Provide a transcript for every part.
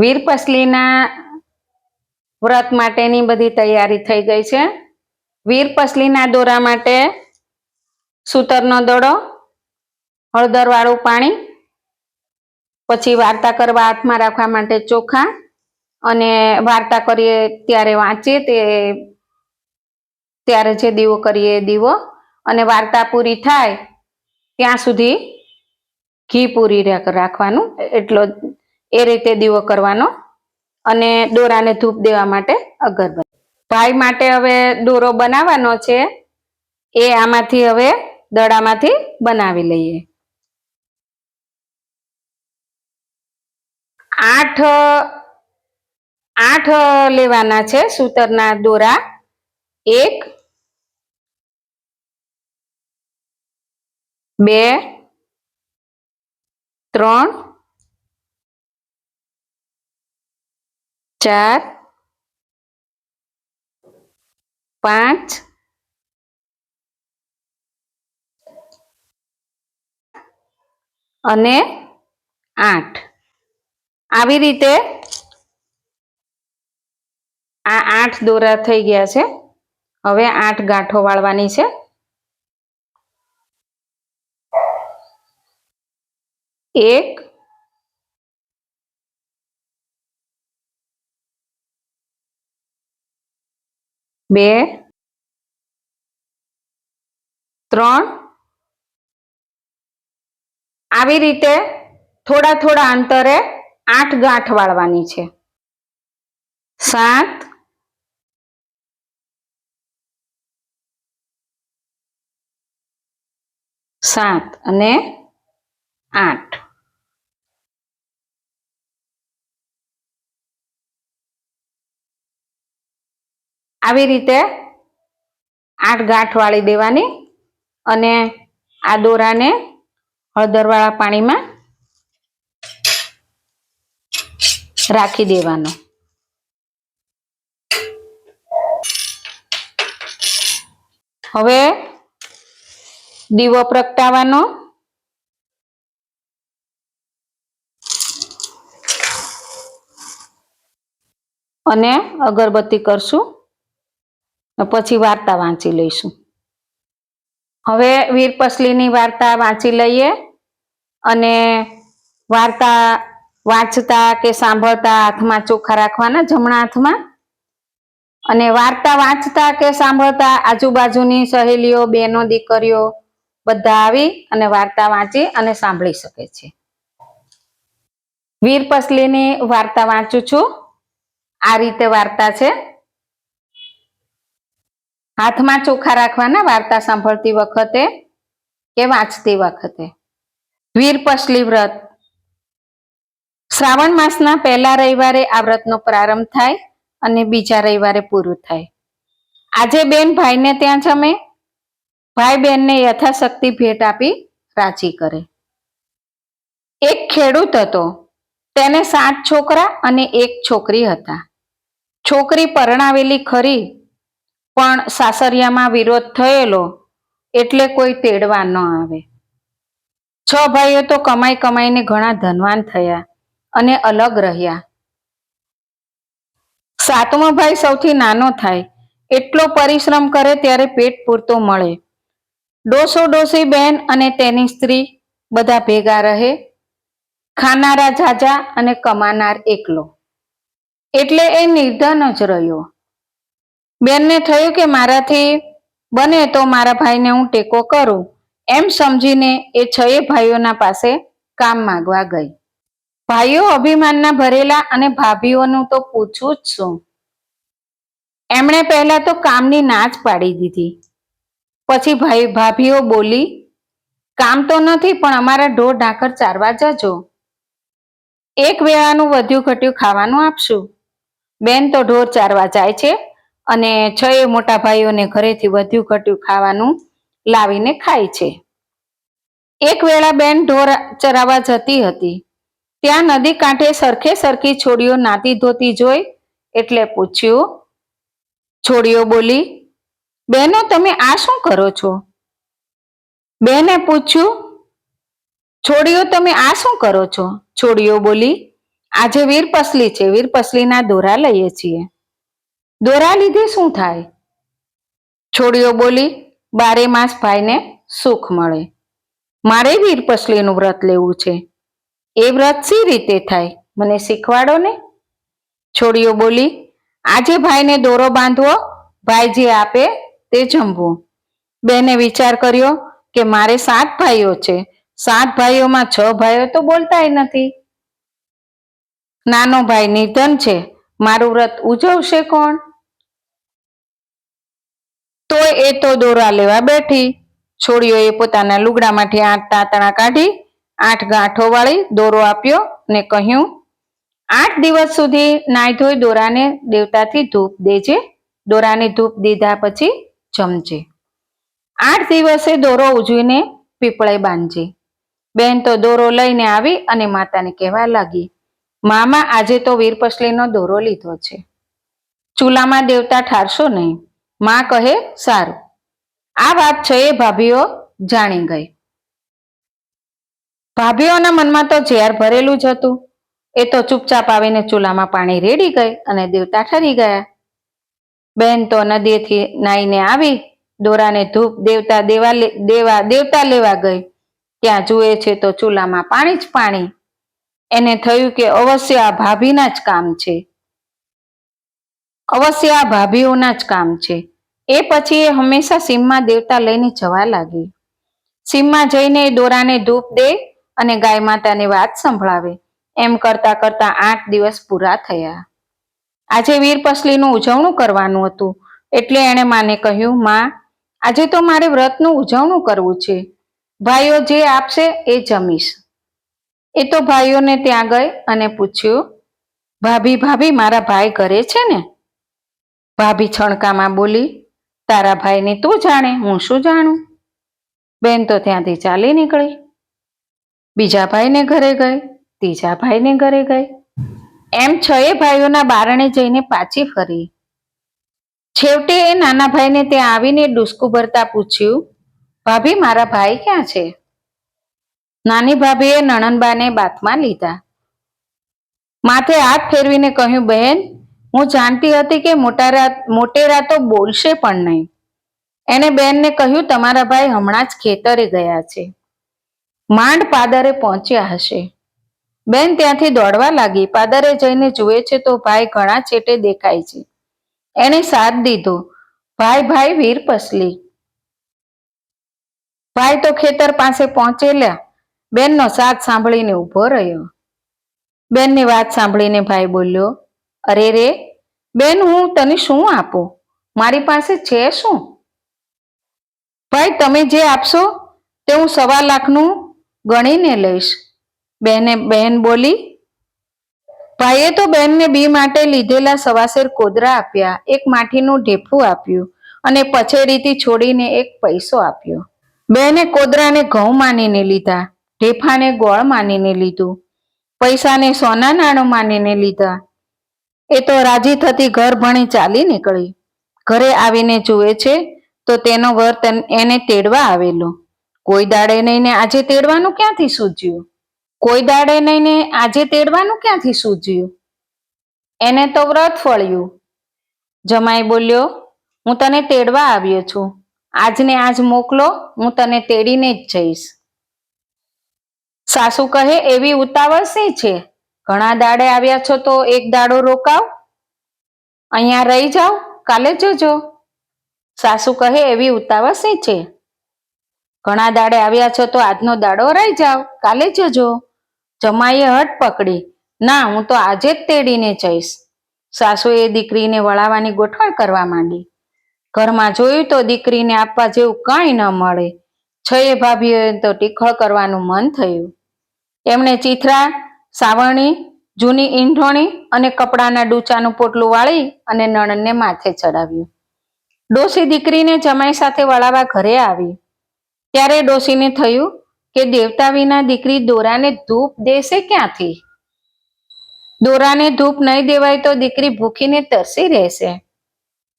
વીરપસલીના વ્રત માટેની બધી તૈયારી થઈ ગઈ છે. વીરપસલીના દોરા માટે સૂતરનો દોડો, હળદરવાળું પાણી, પછી વાર્તા કરવા હાથમાં રાખવા માટે ચોખા અને વાર્તા કરીએ ત્યારે વાંચીએ તે ત્યારે જે દીવો કરીએ એ દીવો અને વાર્તા પૂરી થાય ત્યાં સુધી ઘી પૂરી રાખવાનું. એટલો એ રીતે દીવો કરવાનો અને દોરાને ધૂપ દેવા માટે અગરબત્તી. ભાઈ માટે હવે દોરો બનાવવાનો છે, એ આમાંથી હવે દડામાંથી બનાવી લઈએ. આઠ આઠ લેવાના છે સૂતરના દોરા. એક, બે, ત્રણ ચાર, પાંચ, અને આઠ. આવી રીતે આ આઠ દોરા થઈ ગયા છે. હવે આઠ ગાંઠો વાળવાની છે. એક બે, ત્રણ. આવી રીતે થોડા થોડા અંતરે આઠ ગાંઠ વાળવાની છે. સાત. સાત અને આઠ. આવી રીતે આઠ ગાંઠ વાળી દેવાની અને આ દોરાને હળદરવાળા પાણીમાં રાખી દેવાનો. હવે દીવો પ્રગટાવવાનો. અને અગરબત્તી કરશું. પછી વાર્તા વાંચી લઈશું. હવે વીરપસલીની વાર્તા વાંચી લઈએ અને વાર્તા વાંચતા કે સાંભળતા હાથમાં ચોખ્ખા રાખવાના જમણા હાથમાં. અને વાર્તા વાંચતા કે સાંભળતા આજુબાજુની સહેલીઓ બેનો દીકરીઓ બધા આવી અને વાર્તા વાંચી અને સાંભળી શકે છે. વીરપસલીની વાર્તા વાંચું છું. આ રીતે વાર્તા છે. હાથમાં ચોખા રાખવાના વાર્તા સાંભળતી વખતે કે વાંચતી વખતે. વીરપસલી વ્રત. શ્રાવણ માસના પહેલા રવિવારે આ વ્રતનો પ્રારંભ થાય અને બીજા રવિવારે પૂરું થાય. આજે બેન ભાઈને ત્યાં જમે. ભાઈ બહેનને યથાશક્તિ ભેટ આપી રાજી કરે. એક ખેડૂત હતો. તેને સાત છોકરા અને એક છોકરી હતા. છોકરી પરણાવેલી ખરી પણ સાસરિયામાં વિરોધ થયેલો એટલે કોઈ તેડવા ન આવે. છ ભાઈઓ તો કમાઈ કમાઈને ઘણા ધનવાન થયા અને અલગ રહ્યા. સાતમો ભાઈ સૌથી નાનો થાય. એટલો પરિશ્રમ કરે ત્યારે પેટ પૂરતો મળે. ડોસો ડોસી બેન અને તેની સ્ત્રી બધા ભેગા રહે. ખાનારા જાજા અને કમાનાર એકલો. એટલે એ નિર્ધન જ રહ્યો. બેનને થયું કે મારાથી બને તો મારા ભાઈને હું ટેકો કરું? એમ સમજીને એ છએ ભાઈઓના પાસે કામ માંગવા ગઈ. ભાઈઓ અભિમાનના ભરેલા અને ભાભીઓનું તો પૂછવું જ શું? એમણે પહેલા તો કામની ના પાડી દીધી. પછી ભાઈ, ભાભીઓ બોલી, કામ તો નથી, પણ અમારા ઢોર ઢાંકર ચારવા જજો. એક વેળાનું વધ્યું ઘટ્યું ખાવાનું આપશું. બેન તો ઢોર ચારવા જાય છે અને છ મોટા ભાઈઓને ઘરેથી વધ્યું ઘટ્યું ખાવાનું લાવીને ખાય છે. એક વેળા બેન ઢોર ચરાવવા જતી હતી. ત્યાં નદી કાંઠે સરખે સરખી છોડીઓ નાતી ધોતી જોઈ એટલે પૂછ્યું, છોડીઓ બોલી બહેનો તમે આ શું કરો છો? બેને પૂછ્યું, છોડીઓ તમે આ શું કરો છો? છોડીઓ બોલી, આજે વીરપસલી છે. વીરપસલીના દોરા લઈએ છીએ. દોરા લીધે શું થાય? છોડીઓ બોલી, બારે માસ ભાઈને સુખ મળે. મારે વીરપસલીનું વ્રત લેવું છે. એ વ્રત સી રીતે થાય? મને શીખવાડો ને? છોડીઓ બોલી, આજે ભાઈને દોરો બાંધવો, ભાઈ જે આપે તે જમવું. બેને વિચાર કર્યો કે મારે સાત ભાઈઓ છે. સાત ભાઈઓમાં છ ભાઈઓ તો બોલતાય નથી. નાનો ભાઈ નિધન છે. મારું વ્રત ઉજવશે કોણ? તોય એ તો દોરા લેવા બેઠી. છોડીઓએ પોતાના લુગડામાંથી આઠ તાતણા કાઢી, આઠ ગાંઠો વાળી દોરો આપ્યો ને કહ્યું, આઠ દિવસ સુધી નાઈ ધોઈ દોરાને દેવતાથી ધૂપ દેજે. દોરાને ધૂપ દીધા પછી જમજે. આઠ દિવસે દોરો ઉજવીને પીપળે બાંધજે. બેન તો દોરો લઈને આવી અને માતાને કહેવા લાગી, મામા, આજે તો વીરપસલીનો દોરો લીધો છે. ચૂલામાં દેવતા ઠારશો નહીં. માં કહે, સારું. આ વાત છે એ ભાભીઓ જાણી ગઈ. ભાભીઓના મનમાં તો ઝેર ભરેલું જ હતું. એ તો ચૂપચાપ આવીને ચૂલામાં પાણી રેડી ગઈ અને દેવતા ઠરી ગયા. બેન તો નદીથી નાઈને આવી, દોરાને ધૂપ દેવતા દેવા દેવા, દેવતા લેવા ગઈ. ત્યાં જુએ છે તો ચૂલામાં પાણી જ પાણી. એને થયું કે અવશ્ય આ ભાભીના જ કામ છે. અવશ્ય આ ભાભીઓના જ કામ છે. એ પછી એ હંમેશા સીમમાં દેવતા લઈને જવા લાગી. સીમમાં જઈને એ દોરાને ધૂપ દે અને ગાય માતાને વાત સંભળાવે. એમ કરતા કરતા આઠ દિવસ પૂરા થયા. આજે વીરપસલીનું ઉજવણું કરવાનું હતું. એટલે એણે માને કહ્યું, માં, આજે તો મારે વ્રતનું ઉજવણું કરવું છે. ભાઈઓ જે આપશે એ જમીશ. એ તો ભાઈઓને ત્યાં ગઈ અને પૂછ્યું, ભાભી ભાભી, મારા ભાઈ ઘરે છે ને? ભાભી છણકામાં બોલી, તારા ભાઈને તું જાણે, હું શું જાણું? બેન તો ત્યાંથી ચાલી નીકળી. બીજા ભાઈને ઘરે ગઈ, ત્રીજા ભાઈને ઘરે ગઈ. એમ છએ ભાઈઓના બારણે જઈને પાછી ફરી. છેવટે એ નાના ભાઈને ત્યાં આવીને ડુસકું ભરતા પૂછ્યું, ભાભી, મારા ભાઈ ક્યાં છે? નાની ભાભીએ નણંદબાને બાથમાં લીધા. માથે હાથ ફેરવીને કહ્યું, બહેન હું જાણતી હતી કે મોટારા મોટેરા તો બોલશે પણ નહીં. એણે બેનને કહ્યું, તમારા ભાઈ હમણાં જ ખેતરે ગયા છે. માંડ પાદરે પહોંચ્યા હશે. બેન ત્યાંથી દોડવા લાગી. પાદરે જઈને જુએ છે તો ભાઈ ઘણા છેટે દેખાય છે. એણે સાથ દીધો. ભાઈ ભાઈ, વીર પસલી. ભાઈ તો ખેતર પાસે પહોંચેલા. બેનનો સાથ સાંભળીને ઊભો રહ્યો. બેનની વાત સાંભળીને ભાઈ બોલ્યો અરે રે, બેન, હું તને શું આપું? મારી પાસે છે શું? ભાઈ, તમે જે આપશો તે હું સવા લાખનું ગણીને લઈશ. બેને બહેન બોલી, ભાઈએ તો બેનને બી માટે લીધેલા સવાસેર કોદરા આપ્યા, એક માઠીનું ઢેફું આપ્યું અને પછેડીથી છોડીને એક પૈસો આપ્યો. બેને કોદરાને ઘઉં માનીને લીધા, ઢેફાને ગોળ માનીને લીધું, પૈસાને સોના નાણું માનીને લીધા એ તો રાજી થતી ઘર ભણી ચાલી નીકળી. ઘરે આવીને જુએ છે, તો તેનો વર એને તેડવા આવેલો. કોઈ દાડે નહીં ને આજે તેડવાનું ક્યાંથી સૂજ્યું? કોઈ દાડે નહીં ને આજે તેડવાનું ક્યાંથી સૂજ્યું? એને તો વ્રત ફળ્યું. જમાઈ બોલ્યો, હું તને તેડવા આવ્યો છું. આજને આજ મોકલો, હું તને તેડીને જ જઈશ. સાસુ કહે, એવી ઉતાવળ શી છે? ઘણા દાડે આવ્યા છો તો એક દાડો રોકાવ. અહીંયા રહી જાઓ, કાલે જજો. સાસુ કહે, એવી ઉતાવળ શી છે. ઘણા દાડે આવ્યા છો તો આજનો દાડો રહી જાઓ, કાલે જજો. જમાઈએ હટ પકડી, ના, હું તો આજે જ તેડીને જઈશ. સાસુએ દીકરીને વળાવવાની ગોઠવણ કરવા માંડી. ઘરમાં જોયું તો દીકરીને આપવા જેવું કાંઈ ન મળે. છયે ભાભીઓએ તો ટીખળ કરવાનું મન થયું. એમણે ચીથરા સાવરણી, જૂની ઈંઢોણી અને કપડાના ડૂચાનું પોટલું વાળી અને નણંદને માથે ચડાવ્યું. ડોસી દીકરીને જમાઈ સાથે વળાવા ઘરે આવી. ત્યારે ડોસીને થયું કે દેવતા વિના દીકરી દોરાને ધૂપ દેશે ક્યાંથી? દોરાને ધૂપ નહીં દેવાય તો દીકરી ભૂખીને તરસી રહેશે.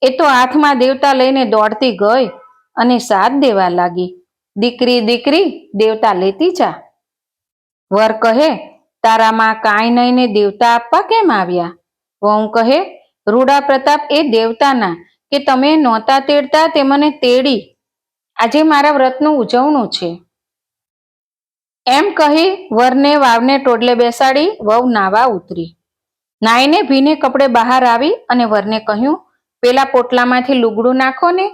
એ તો હાથમાં દેવતા લઈને દોડતી ગઈ અને સાથ દેવા લાગી. દીકરી દીકરી, દેવતા લેતી જા. વર કહે તારામાં કાંઈ નહીં ને દેવતા આપવા કેમ આવ્યા? વહુ કહે રૂડા પ્રતાપ એ દેવતાના કે તમે નહોતા તેડતા તે મને તેડી. આજે મારા વ્રતનું ઉજવણું છે. એમ કહી વરને વાવને ટોડલે બેસાડી વહુ નાવા ઉતરી. નાઈને ભીને કપડે બહાર આવી અને વરને કહ્યું, પેલા પોટલામાંથી લુગડું નાખો ને.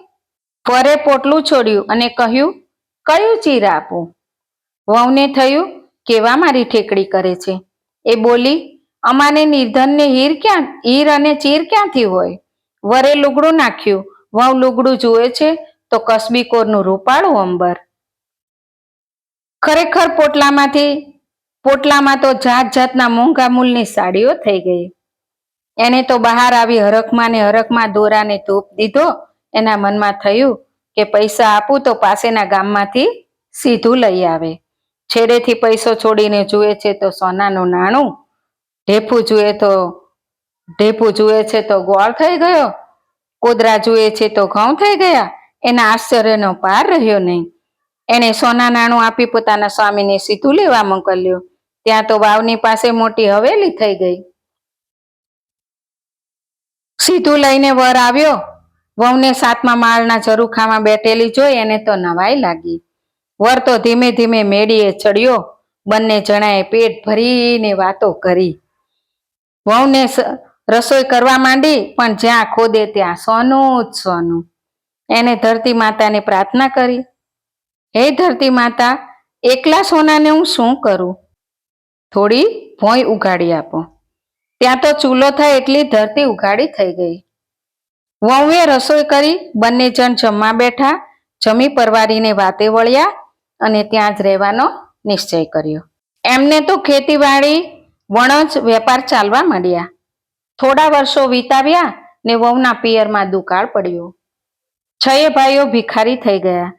વરે પોટલું છોડ્યું અને કહ્યું, કયું ચીર આપું? વહુને થયું કેવા મારી ઠેકડી કરે છે? એ બોલી, અમાને નિર્ધનને હીર ક્યાં, હીર અને ચીર ક્યાંથી હોય? વરે લુગડું નાખ્યું, વહુ લુગડું જુએ છે, તો કસબીકોરનું રૂપાળું અંબર. ખરેખર પોટલામાંથી, પોટલામાં તો જાત જાતના મોંઘા મૂલની સાડીઓ થઈ ગઈ. એને તો બહાર આવી હરખમાં ને હરખમાં દોરાને ધૂપ દીધો. એના મનમાં થયું કે પૈસા આપું તો પાસેના ગામમાંથી સીધું લઈ આવે. છેડેથી પૈસો છોડીને જુએ છે તો સોનાનું નાણું, ઢેફું જુએ તો, ઢેફું જુએ છે તો ગોળ થઈ ગયો, કોદરા જુએ છે તો ઘઉં થઈ ગયા, એના આશ્ચર્યનો પાર રહ્યો નહીં. એણે સોના નાણું આપી પોતાના સ્વામીને સીધું લેવા મોકલ્યો. ત્યાં તો વાવની પાસે મોટી હવેલી થઈ ગઈ. સીધું લઈને વર આવ્યો. વહુને સાતમા માળના ઝરૂખામાં બેઠેલી જોઈ એને તો નવાઈ લાગી. વર ધીમે ધીમે મેડીએ ચડ્યો. બંને જણાએ પેટ ભરીને વાતો કરી. વહુને રસોઈ કરવા માંડી, પણ જ્યાં ખોદે ત્યાં સોનું જ સોનું. એને ધરતી માતાને પ્રાર્થના કરી. હે ધરતી માતા, એકલા સોનાને હું શું કરું? થોડી ભોંય ઉગાડી આપો. ત્યાં તો ચૂલો થાય એટલી ધરતી ઉઘાડી થઈ ગઈ. વહુએ રસોઈ કરી, બંને જણ જમવા બેઠા, જમી પરવારીને વાતે વળ્યા. અને ત્યાં જ રહેવાનો નિશ્ચય કર્યો. એમને તો ખેતીવાડી, વણજ, વેપાર ચાલવા માંડ્યા. થોડા વર્ષો વિતાવ્યા ને વહુના પિયરમાં દુકાળ પડ્યો. છયે ભાઈઓ ભિખારી થઈ ગયા.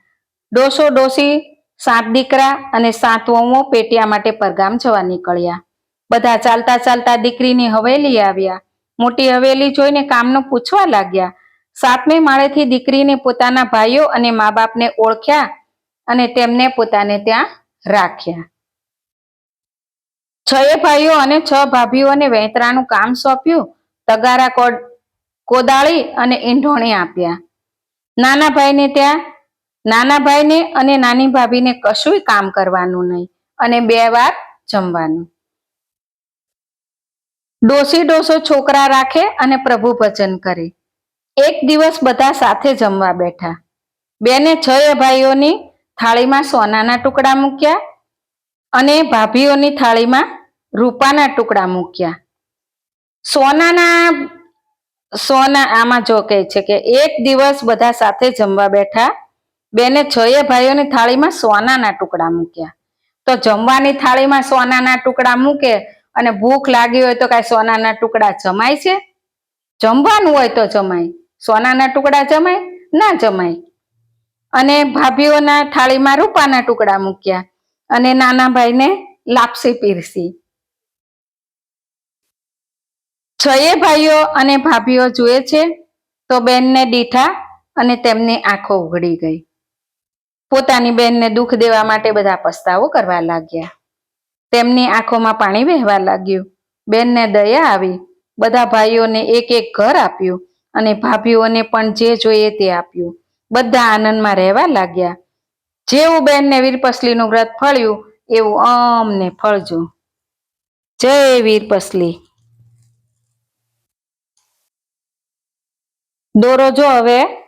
ડોસો ડોસી, સાત દીકરા અને સાત વહુઓ પેટિયા માટે પરગામ જવા નીકળ્યા. બધા ચાલતા ચાલતા દીકરીની હવેલી આવ્યા. મોટી હવેલી જોઈને કામનું પૂછવા લાગ્યા. સાતમે માળેથી દીકરીને પોતાના ભાઈઓ અને મા બાપને ઓળખ્યા અને તેમને પોતાને ત્યાં રાખ્યા. છએ ભાઈઓ અને છ ભાભીઓને વેતરાનું કામ સોંપ્યું. તગારા કોદાળી અને ઈંઢોણી આપ્યા. નાના ભાઈને ત્યાં, નાના ભાઈને અને નાની ભાભીને કશુંય કામ કરવાનું નહીં અને બે વાર જમવાનું. ડોસી ડોસો છોકરા રાખે અને પ્રભુ ભજન કરે. એક દિવસ બધા સાથે જમવા બેઠા. બેને છ ભાઈઓની થાળીમાં સોનાના ટુકડા મૂક્યા અને ભાભીઓની થાળીમાં રૂપાના ટુકડા મૂક્યા. સોનાના, સોના આમાં જો કહે છે કે એક દિવસ બધા સાથે જમવા બેઠા, બેને છએ ભાઈઓની થાળીમાં સોનાના ટુકડા મૂક્યા. તો જમવાની થાળીમાં સોનાના ટુકડા મૂકે અને ભૂખ લાગી હોય તો કાંઈ સોનાના ટુકડા જમાય છે? જમવાનું હોય તો જમાય. સોનાના ટુકડા જમાય? ના જમાય. અને ભાભીઓના થાળીમાં રૂપાના ટુકડા મૂક્યા અને નાના ભાઈને લાપસી પીરસી. છએ ભાઈઓ અને ભાભીઓ જુએ છે તો બેનને દીઠા અને તેમની આંખો ઉઘડી ગઈ. પોતાની બેનને દુઃખ દેવા માટે બધા પસ્તાવો કરવા લાગ્યા. તેમની આંખોમાં પાણી વહેવા લાગ્યું. બેનને દયા આવી. બધા ભાઈઓને એક એક ઘર આપ્યું અને ભાભીઓને પણ જે જોઈએ તે આપ્યું. બધા આનંદમાં રહેવા લાગ્યા. જેવું બેનને વીરપસલીનું વ્રત ફળ્યું, એવું અમને ફળજો. જય વીરપસલી. દોરો જો હવે.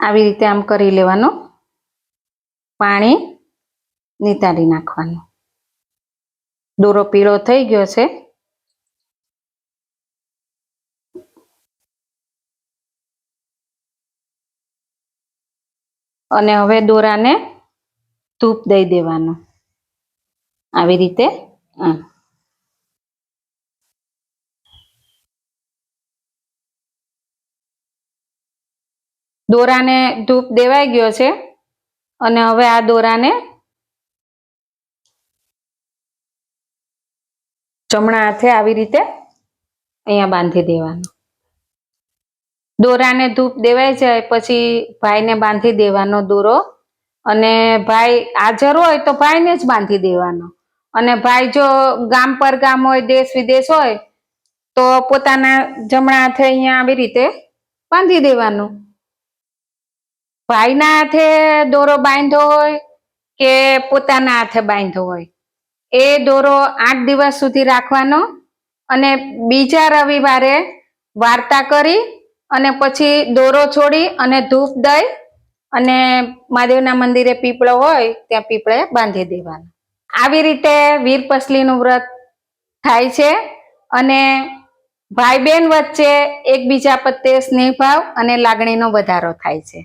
આવી રીતે આમ કરી લેવાનું. પાણી નિતારી નાખવાનું. દોરો પીળો થઈ ગયો છે. અને હવે દોરાને ધૂપ દઈ દેવાનું. આવી રીતે દોરાને ધૂપ દેવાઈ ગયો છે અને હવે આ દોરાને જમણા હાથે આવી રીતે અહીંયા બાંધી દેવાનું. દોરાને ધૂપ દેવાઈ જાય, પછી ભાઈને બાંધી દેવાનો દોરો. અને ભાઈ હાજર હોય તો ભાઈને જ બાંધી દેવાનો. અને ભાઈ જો ગામ પર ગામ હોય, દેશ વિદેશ હોય, તો પોતાના જમણા હાથે અહીંયા આવી રીતે બાંધી દેવાનું. ભાઈના હાથે દોરો બાંધ્યો હોય કે પોતાના હાથે બાંધ્યો હોય? એ દોરો આઠ દિવસ સુધી રાખવાનો અને બીજા રવિવારે વાર્તા કરી અને પછી દોરો છોડી અને ધૂપ દઈ અને મહાદેવના મંદિરે પીપળો હોય ત્યાં પીપળે બાંધી દેવાનો. આવી રીતે વીરપસલીનું વ્રત થાય છે અને ભાઈ બહેન વચ્ચે એકબીજા પ્રત્યે સ્નેહભાવ અને લાગણીનો વધારો થાય છે.